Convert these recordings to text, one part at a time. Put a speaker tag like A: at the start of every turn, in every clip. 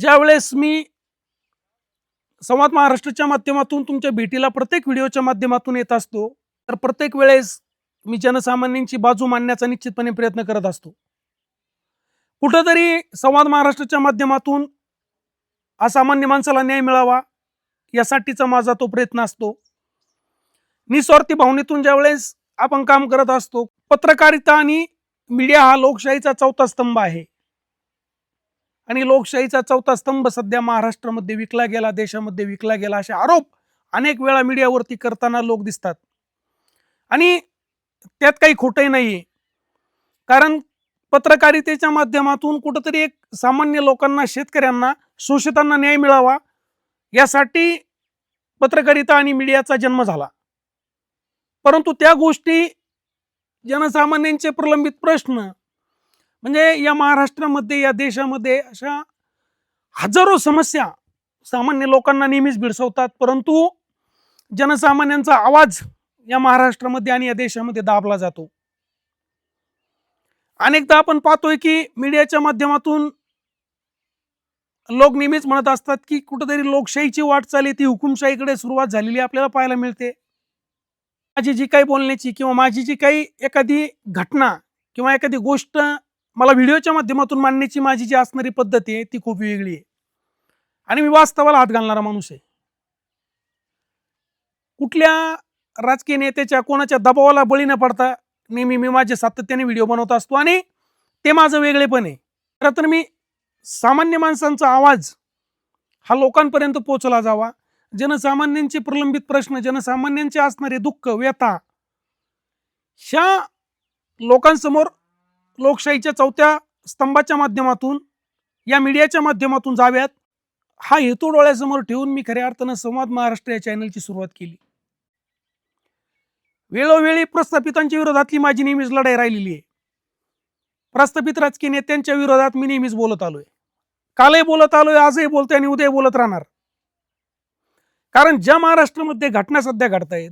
A: ज्यावेळेस मी संवाद महाराष्ट्राच्या माध्यमातून तुमच्या भेटीला प्रत्येक व्हिडिओच्या माध्यमातून येत असतो तर प्रत्येक वेळेस मी जनसामान्यांची बाजू मांडण्याचा निश्चितपणे प्रयत्न करत असतो. कुठंतरी संवाद महाराष्ट्राच्या माध्यमातून असामान्य माणसाला न्याय मिळावा यासाठीचा माझा तो प्रयत्न असतो. निस्वार्थी भावनेतून ज्यावेळेस आपण काम करत असतो पत्रकारिता आणि मीडिया हा लोकशाहीचा चौथा स्तंभ आहे. आणि लोकशाहीचा चौथा स्तंभ सध्या महाराष्ट्रामध्ये विकला गेला देशामध्ये विकला गेला असे आरोप अनेक वेळा मीडियावरती करताना लोक दिसतात. आणि त्यात काही खोटंही नाही कारण पत्रकारितेच्या माध्यमातून कुठंतरी एक सामान्य लोकांना शेतकऱ्यांना शोषितांना न्याय मिळावा यासाठी पत्रकारिता आणि मीडियाचा जन्म झाला. परंतु त्या गोष्टी जनसामान्यांचे प्रलंबित प्रश्न म्हणजे या महाराष्ट्रामध्ये या देशामध्ये अशा हजारो समस्या सामान्य लोकांना नेहमीच भिडसवतात परंतु जनसामान्यांचा आवाज या महाराष्ट्रामध्ये आणि या देशामध्ये दाबला जातो. अनेकदा आपण पाहतोय की मीडियाच्या माध्यमातून लोक नेहमीच म्हणत असतात की कुठेतरी लोकशाहीची वाटचाल आहे ती हुकुमशाहीकडे सुरुवात झालेली आपल्याला पाहायला मिळते. माझी जी काही बोलण्याची किंवा माझी जी काही एखादी घटना किंवा एखादी गोष्ट मला व्हिडिओच्या माध्यमातून मांडण्याची माझी जी असणारी पद्धती आहे ती खूप वेगळी आहे. आणि मी वास्तवाला हात घालणारा माणूस आहे. कुठल्या राजकीय नेत्याच्या कोणाच्या दबावाला बळी न पडता नेहमी मी माझे सातत्याने व्हिडिओ बनवत असतो आणि ते माझं वेगळेपण आहे. खरं तर मी सामान्य माणसांचा आवाज हा लोकांपर्यंत पोहोचला जावा. जनसामान्यांचे प्रलंबित प्रश्न जनसामान्यांचे असणारे दुःख व्यथा ह्या लोकांसमोर लोकशाहीच्या चौथ्या स्तंभाच्या माध्यमातून या मीडियाच्या माध्यमातून जाव्यात. हा हेतू डोळ्यासमोर ठेवून मी खऱ्या अर्थानं संवाद महाराष्ट्र या चॅनलची सुरुवात केली. वेळोवेळी प्रस्थापितांच्या विरोधातली माझी नेहमीच लढाई राहिलेली आहे. प्रस्थापित राजकीय नेत्यांच्या विरोधात मी नेहमीच बोलत आलोय. कालही बोलत आलोय आजही बोलतोय आणि उद्या बोलत राहणार. कारण ज्या महाराष्ट्रामध्ये घटना सध्या घडतायत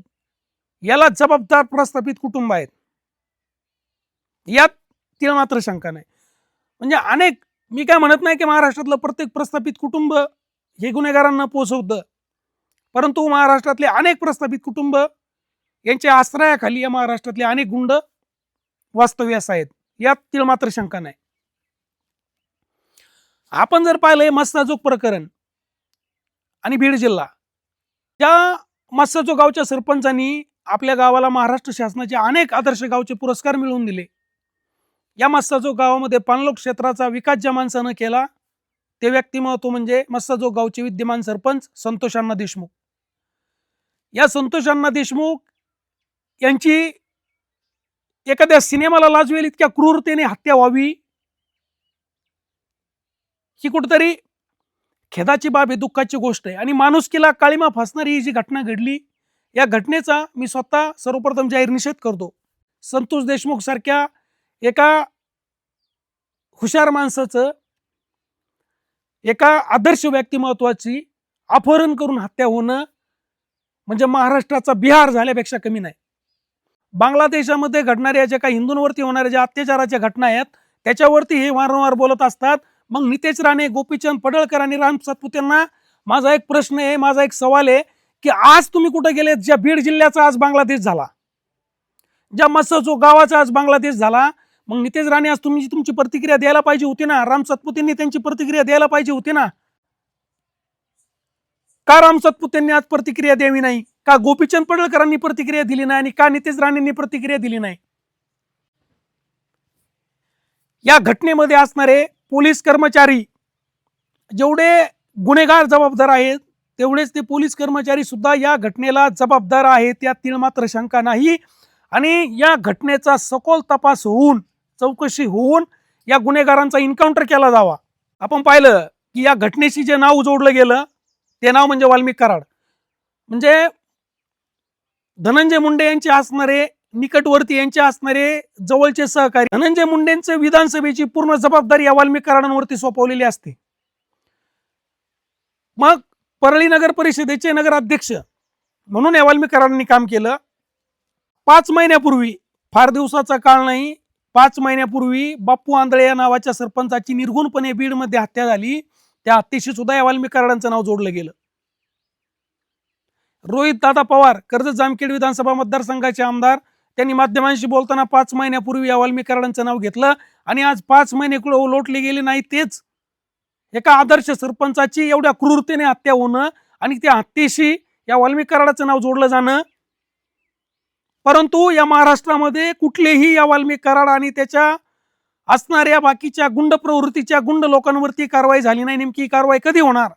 A: याला जबाबदार प्रस्थापित कुटुंब आहेत. यात तिला मात्र शंका नाही. म्हणजे अनेक मी काय म्हणत नाही की महाराष्ट्रातलं प्रत्येक प्रस्थापित कुटुंब हे गुन्हेगारांना पोचवतं. परंतु महाराष्ट्रातले अनेक प्रस्थापित कुटुंब यांच्या आश्रयाखाली या महाराष्ट्रातले अनेक गुंड वास्तव्यास आहेत. यात तिला मात्र शंका नाही. आपण जर पाहिलं मस्ताजोग प्रकरण आणि बीड जिल्हा त्या मस्साजो गावच्या सरपंचांनी आपल्या गावाला महाराष्ट्र शासनाचे अनेक आदर्श गावचे पुरस्कार मिळवून दिले. या मस्ताजोग गावामध्ये पाणलोक क्षेत्राचा विकास ज्या माणसानं केला ते व्यक्तिमत्व म्हणजे मस्ताजोग गावचे विद्यमान सरपंच संतोषांना देशमुख. या संतोषांना देशमुख यांची एखाद्या सिनेमाला लाजवेल इतक्या क्रूरतेने हत्या व्हावी ही कुठतरी खेदाची बाब आहे दुःखाची गोष्ट आहे. आणि माणुसकीला काळीमा फासणारी ही जी घटना घडली या घटनेचा मी स्वतः सर्वप्रथम जाहीर निषेध करतो. संतोष देशमुख सारख्या एका हुशार माणसाचं एका आदर्श व्यक्तिमत्वाची अपहरण करून हत्या होणं म्हणजे महाराष्ट्राचा बिहार झाल्यापेक्षा कमी नाही. बांगलादेशामध्ये घडणाऱ्या ज्या काही हिंदूंवरती होणाऱ्या ज्या अत्याचाराच्या घटना आहेत त्याच्यावरती हे वारंवार बोलत असतात. मग नितेश राणे गोपीचंद पडळकर आणि राम सातपुतेंना माझा एक प्रश्न आहे माझा एक सवाल आहे की आज तुम्ही कुठे गेले ज्या बीड जिल्ह्याचा आज बांगलादेश झाला. ज्या मस्सचो गावाचा आज बांगलादेश झाला मग नितेश राणे आज तुम्ही तुमची प्रतिक्रिया द्यायला पाहिजे होती ना राम सातपुतेंनी त्यांची प्रतिक्रिया द्यायला पाहिजे होती ना? का राम सातपुतेंनी आज प्रतिक्रिया द्यावी नाही? का गोपीचंद पडळकरांनी प्रतिक्रिया दिली नाही आणि का नितेश राणेंनी प्रतिक्रिया दिली नाही? या घटनेमध्ये असणारे पोलीस कर्मचारी जेवढे गुन्हेगार जबाबदार आहेत तेवढेच ते पोलीस कर्मचारी सुद्धा या घटनेला जबाबदार आहेत यात तीळ मात्र शंका नाही. आणि या घटनेचा सखोल तपास होऊन चौकशी होऊन या गुन्हेगारांचा इन्काउंटर केला जावा. आपण पाहिलं की या घटनेशी जे नाव जोडलं गेलं ते नाव म्हणजे वाल्मिक कराड. म्हणजे धनंजय मुंडे यांचे असणारे निकटवर्ती यांचे असणारे जवळचे सहकारी धनंजय मुंडेंचे विधानसभेची पूर्ण जबाबदारी या वाल्मिक कराडांवरती सोपवलेली असते. मग परळी नगर परिषदेचे नगराध्यक्ष म्हणून या वाल्मिक कराडांनी काम केलं. पाच महिन्यापूर्वी फार दिवसाचा काळ नाही पाच महिन्यापूर्वी बाप्पू आंधळे या नावाच्या सरपंचाची निर्गुणपणे बीडमध्ये हत्या झाली. त्या हत्येशी सुद्धा या वाल्मिक कराडांचं नाव जोडलं गेलं. रोहित दादा पवार कर्जत जामखेड विधानसभा मतदारसंघाचे आमदार त्यांनी माध्यमांशी बोलताना पाच महिन्यापूर्वी या वाल्मिक कराडांचं नाव घेतलं आणि आज पाच महिने कुठं लोटले गेले नाही तेच. एका आदर्श सरपंचाची एवढ्या क्रूरतेने हत्या होणं आणि त्या हत्येशी या वाल्मिक कराडाचं नाव जोडलं जाणं परंतु या महाराष्ट्रामध्ये कुठलेही या वाल्मिक कराड आणि त्याच्या असणाऱ्या बाकीच्या गुंड प्रवृत्तीच्या गुंड लोकांवरती कारवाई झाली नाही. नेमकी कारवाई कधी होणार?